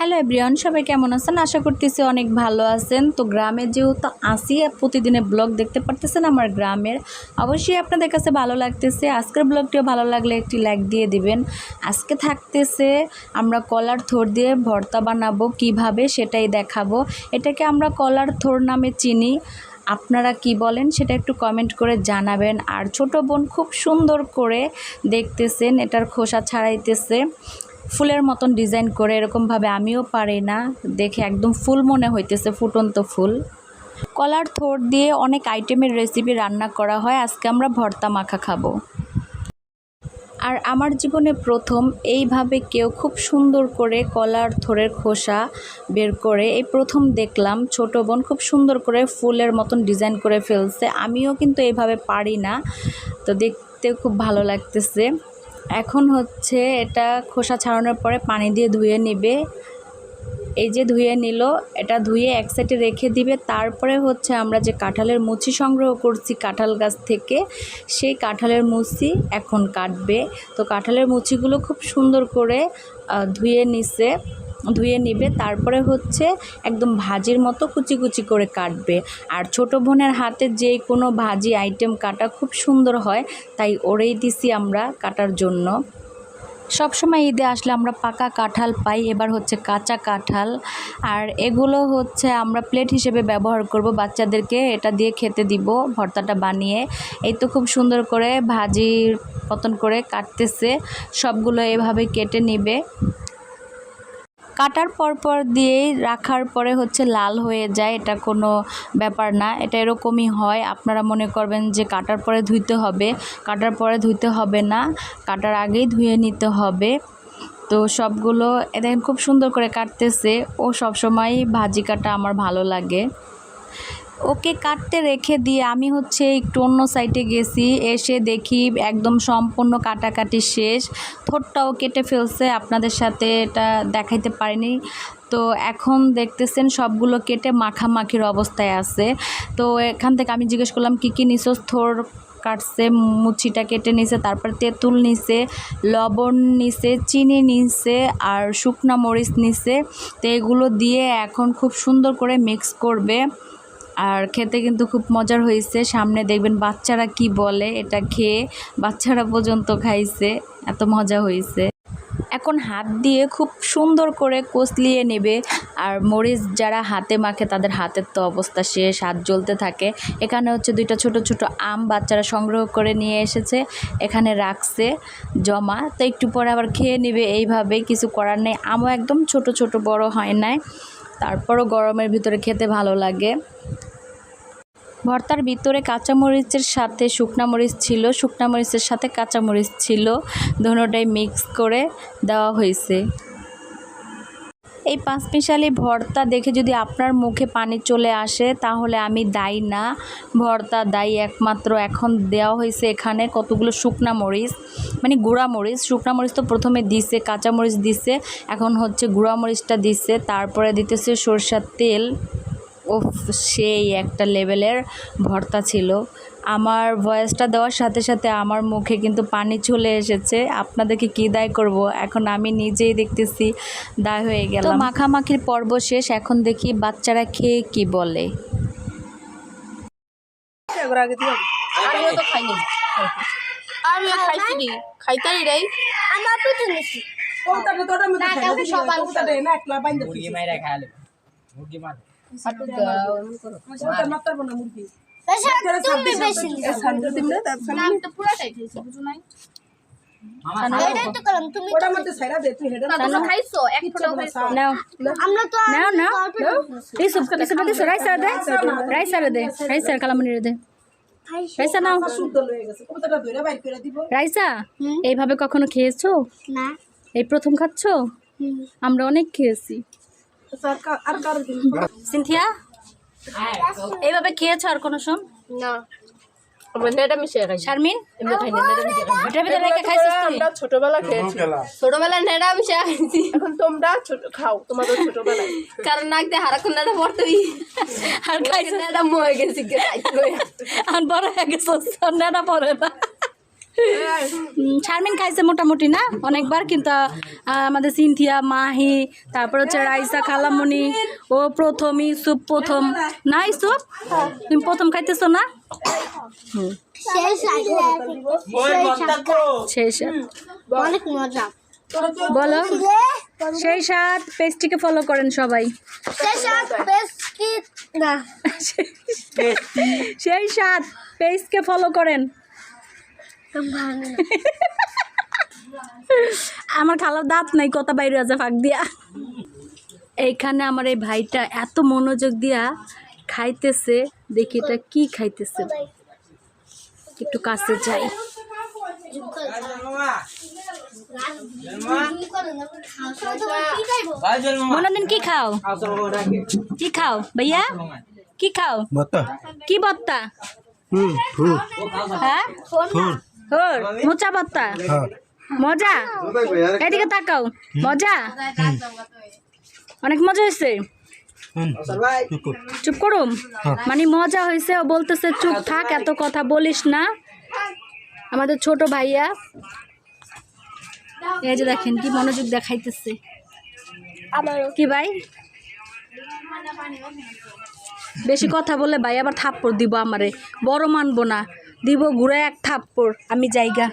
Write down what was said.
Hello everyone সবাই কেমন আছেন? আশা করতেছি অনেক ভালো আছেন। তো গ্রামে যেহেতু আসি প্রতিদিনের ব্লগ দেখতে পারতেছেন আমার গ্রামের। অবশ্যই আপনাদের কাছে ভালো লাগতেছে। আজকের ব্লগটিও ভালো লাগলে একটি লাইক দিয়ে দিবেন। আজকে থাকতেছে, আমরা কলার থোর দিয়ে ভর্তা বানাবো, কীভাবে সেটাই দেখাবো। এটাকে আমরা কলার থোর নামে চিনি। আপনারা কি বলেন সেটা একটু কমেন্ট করে জানাবেন। আর ছোট বোন খুব সুন্দর করে দেখতেছেন, এটার খোসা ছাড়াইতেছে। ফুলের মতন ডিজাইন করে এরকমভাবে আমিও পারি না। দেখে একদম ফুল মনে হইতেছে, ফুটন্ত ফুল। কলার থোর দিয়ে অনেক আইটেমের রেসিপি রান্না করা হয়, আজকে আমরা ভর্তা মাখা খাব। আর আমার জীবনে প্রথম এইভাবে কেউ খুব সুন্দর করে কলার থোরের খোসা বের করে এই প্রথম দেখলাম, ছোট বোন খুব সুন্দর করে ফুলের মতন ডিজাইন করে ফেলছে। আমিও কিন্তু এইভাবে পারি না, তো দেখতে খুব ভালো লাগতেছে। এখন হচ্ছে এটা খোসা ছাড়ানোর পরে পানি দিয়ে ধুয়ে নেবে। এই যে ধুয়ে নিল, এটা ধুয়ে এক সাইডে রেখে দিবে। তারপরে হচ্ছে আমরা যে কাঁঠালের মুচি সংগ্রহ করছি কাঁঠাল গাছ থেকে, সেই কাঁঠালের মুচি এখন কাটবে। তো কাঁঠালের মুচিগুলো খুব সুন্দর করে ধুয়ে নিছে। ধুয়ে নিবে, তারপরে হচ্ছে একদম ভাজির মতো কুচি কুচি করে কাটবে। আর ছোট বোনের হাতে যে কোনো ভাজি আইটেম কাটা খুব সুন্দর হয়, তাই ওরেই দিছি আমরা কাটার জন্য। সবসময় ঈদে আসলে আমরা পাকা কাঁঠাল পাই, এবার হচ্ছে কাঁচা কাঁঠাল। আর এগুলো হচ্ছে আমরা প্লেট হিসেবে ব্যবহার করব বাচ্চাদেরকে, এটা দিয়ে খেতে দিব, ভর্তাটা বানিয়ে। এই তো খুব সুন্দর করে ভাজির পতন করে কাটতেছে, সবগুলো এভাবে কেটে নিবে। কাটার পরপর পর দিয়েই রাখার পরে হচ্ছে লাল হয়ে যায়, এটা কোনো ব্যাপার না। এটা এরকমই হয়। আপনারা মনে করবেন যে কাটার পরে ধুইতে হবে, কাটার পরে ধুইতে হবে না। কাটার আগেই ধুয়ে নিতে হবে। তো সবগুলো এদের খুব সুন্দর করে কাটতেছে। ও সবসময় ভাজি কাটা আমার ভালো লাগে। ওকে কাটতে রেখে দিয়ে আমি হচ্ছে একটু অন্য সাইডে গেছি। এসে দেখি একদম সম্পূর্ণ কাটাকাটি শেষ। ঠোঁটটাও কেটে ফেলছে, আপনাদের সাথে এটা দেখাইতে পারিনি। তো এখন দেখতেছেন সবগুলো কেটে মাখামাখির অবস্থায় আছে। তো এখান থেকে আমি জিজ্ঞেস করলাম, কী কী নিছস থোর কাটছে, মুচিটা কেটে নিছে, তারপর তেঁতুল নিছে, লবণ নিছে, চিনি নিছে, আর শুকনা মরিচ নিছে। তো এগুলো দিয়ে এখন খুব সুন্দর করে মিক্স করবে। আর খেতে কিন্তু খুব মজার হয়েছে। সামনে দেখবেন বাচ্চারা কি বলে এটা খেয়ে বাচ্চারা পর্যন্ত খাইছে। এত মজা হয়েছে। এখন হাত দিয়ে খুব সুন্দর করে কষলিয়ে নেবে। আর মরিচ যারা হাতে মাখে তাদের হাতের তো অবস্থা শেষ হাত জ্বলতে থাকে। এখানে হচ্ছে দুইটা ছোট ছোট আম বাচ্চারা সংগ্রহ করে নিয়ে এসেছে। এখানে রাখছে জমা। তো একটু পরে আবার খেয়ে নেবে এইভাবে। কিছু করার নেই। আমও একদম ছোট ছোট বড় হয় নাই। তারপরও গরমের ভিতরে খেতে ভালো লাগে। ভর্তার ভিতরে কাঁচামরিচের সাথে শুকনা মরিচ ছিল, শুকনা মরিচের সাথে কাঁচামরিচ ছিল। দুটোটাই মিক্স করে দেওয়া হয়েছে। এই পাঁচমিশালি ভর্তা দেখে যদি আপনার মুখে পানি চলে আসে, তাহলে আমি দায়ী না। ভর্তা দায়ী একমাত্র এখন দেওয়া হয়েছে এখানে কতগুলো শুকনা মরিচ। মানে গুঁড়া মরিচ, শুকনা মরিচ তো প্রথমে দিছে কাঁচা মরিচ দিছে, এখন হচ্ছে গুঁড়া মরিচটা দিছে, তারপরে দিতেছে সরষার তেল। ও সেই একটা লেভেলের ভর্তা ছিল। আমার ভয়েসটা দেওয়ার সাথে সাথে আমার মুখে কিন্তু পানি চলে এসেছে। আপনাদেরকে কী দায় করব? এখন আমি নিজেই দেখতেছি দায় হয়ে গেল মাখামাখির পর্ব শেষ এখন দেখি বাচ্চারা খেয়ে কি বলে। খাইছি খাইতারি রে। আমরা সব আনতে। মুরগি মাইরা মুরগি মার রাইসা এইভাবে কখনো খেয়েছো? এই প্রথম খাচ্ছো? আমরা অনেক খেয়েছি। সিনথিয়া? এইভাবে খেয়েছো আর কোনো সম? না। আমরা মিশিয়ে খাইছি শারমিন? এমনি খাই না নেড়া মিশিয়ে খাইছি এটার ভিতরে রেখে খাইছিস তুই। আমরা ছোটবেলা খেয়েছি। ছোটবেলায় নেড়া মিশিয়ে খাইছি। এখন তোমরা ছোট খাও তোমাদের ছোটবেলায়। কারণ নাক দিয়ে হারাক্ষণ নেড়া পড়তেই। আর খাইছিস? নেড়া মরে গেছি আর বড় হয়ে গেছো নেটা পরে না। শারমিন খাইছে মোটামুটি না? অনেকবার কিন্তু আমাদের সিনথিয়া মাহি তারপর হচ্ছে রাইসা খালামণি ও প্রথম ইসুপ প্রথম। না ইসুপ তুমি প্রথম খাইতেছো না? বলো। সেই সাথ পেজটিকে ফলো করেন সবাই। সেই না পেজকে ফলো করেন। আমার খালার দাঁত নাই কথা বাইরে আছে ফাঁক দিয়া। এইখানে আমার এই ভাইটা এত মনোযোগ দিয়া খাইতেছে দেখি এটা কি খাইতেছে। একটু কাছে যাই। মনোদিন কি খাও? কি খাও ভাইয়া? কি খাও? বত্তা কি বত্তা হ্যাঁ? হোর মোচা বত্তা হ্যাঁ। মজা? এদিকে তাকাও। মজা? অনেক মজা হয়েছে। চুপ করুম? মানে মজা হয়েছে ও বলতেছে চুপ থাক এত কথা বলিস না। আমাদের ছোট ভাইয়া। এই যে দেখেন কি মনোযোগ দেখাইতেছে। কি ভাই? বেশি কথা বলে ভাই আবার থাপ্পড় দিব আমারে। বড় মানবো না। দিব ঘুরে এক থাপ্পড় আমি জায়গা।